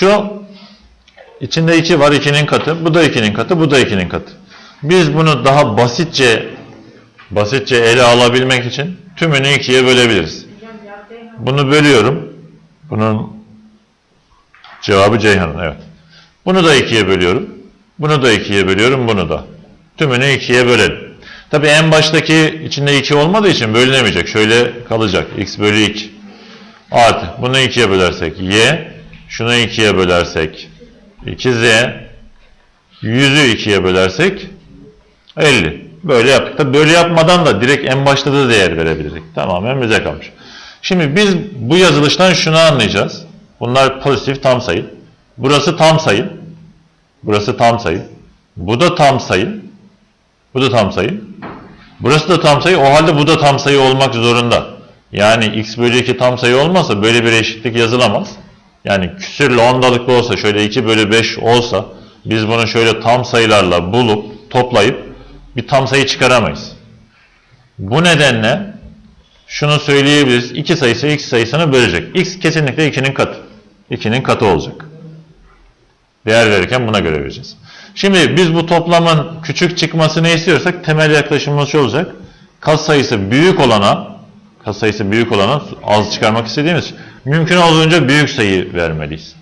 Şu içinde 2 var 2'nin katı. Bu da 2'nin katı. Bu da 2'nin katı. Biz bunu daha basitçe basitçe ele alabilmek için tümünü 2'ye bölebiliriz. Bunu bölüyorum. Bunun cevabı Ceyhan'ın evet. Bunu da 2'ye bölüyorum. Bunu da 2'ye bölüyorum. Bunu da. Tümünü 2'ye bölelim. Tabi en baştaki içinde 2 olmadığı için bölünemeyecek. Şöyle kalacak. x bölü 2. Artı. Bunu 2'ye bölersek y. Şunu 2'ye bölersek 2z. 100'ü 2'ye bölersek 50. Böyle yaptık. Tabi böyle yapmadan da direkt en başta da değer verebilirdik. Tamamen bize kalmış. Şimdi biz bu yazılıştan şunu anlayacağız. Bunlar pozitif tam sayı. Burası tam sayı. Burası tam sayı. Bu da tam sayı. Bu da tam sayı. Burası da tam sayı. O halde bu da tam sayı olmak zorunda. Yani x bölü 2 tam sayı olmasa böyle bir eşitlik yazılamaz. Yani küsürlü ondalıklı olsa şöyle 2 bölü 5 olsa biz bunu şöyle tam sayılarla bulup toplayıp bir tam sayı çıkaramayız. Bu nedenle şunu söyleyebiliriz. 2 sayısı x sayısını bölecek. x kesinlikle 2'nin katı. 2'nin katı olacak. Değer verirken buna göre vereceğiz. Şimdi biz bu toplamın küçük çıkmasını istiyorsak temel yaklaşımımız şu olacak. Kat sayısı büyük olana kat sayısı büyük olana az çıkarmak istediğimiz mümkün olduğunca büyük sayı vermeliyiz.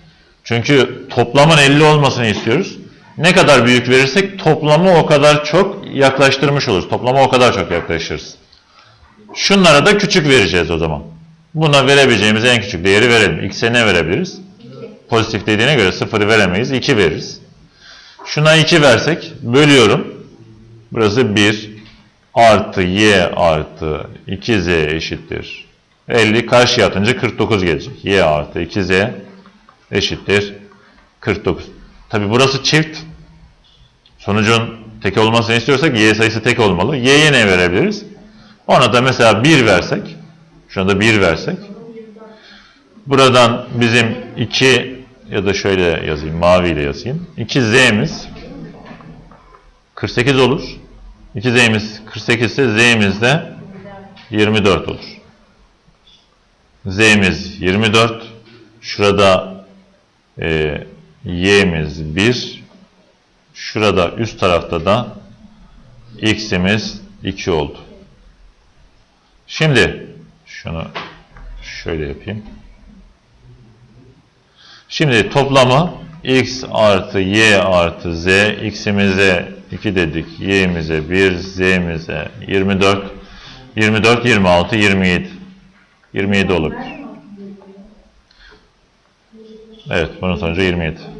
Çünkü toplamın 50 olmasını istiyoruz. Ne kadar büyük verirsek toplamı o kadar çok yaklaştırmış oluruz. Toplama o kadar çok yaklaşırız. Şunlara da küçük vereceğiz o zaman. Buna verebileceğimiz en küçük değeri verelim. X'e ne verebiliriz? Pozitif dediğine göre sıfırı veremeyiz. 2 veririz. Şuna 2 versek bölüyorum. Burası 1 artı y artı 2z eşittir. 50 karşıya atınca 49 gelecek. y artı 2z eşittir 49. Tabi burası çift. Sonucun tek olmasını istiyorsak y sayısı tek olmalı. y'ye ne verebiliriz? Ona da mesela 1 versek. Şuna da 1 versek. Buradan bizim 2 ya da şöyle yazayım, maviyle yazayım. 2z'miz 48 olur. 2z'miz 48 ise z'miz de 24 olur. Z'miz 24. Şurada e, y'miz 1. Şurada üst tarafta da x'imiz 2 oldu. Şimdi şunu şöyle yapayım. Şimdi toplamı x artı y artı z, x'imize 2 dedik, y'imize 1, z'mize 24, 24, 26, 27. 27 olabilir. Evet, bunun sonucu 27.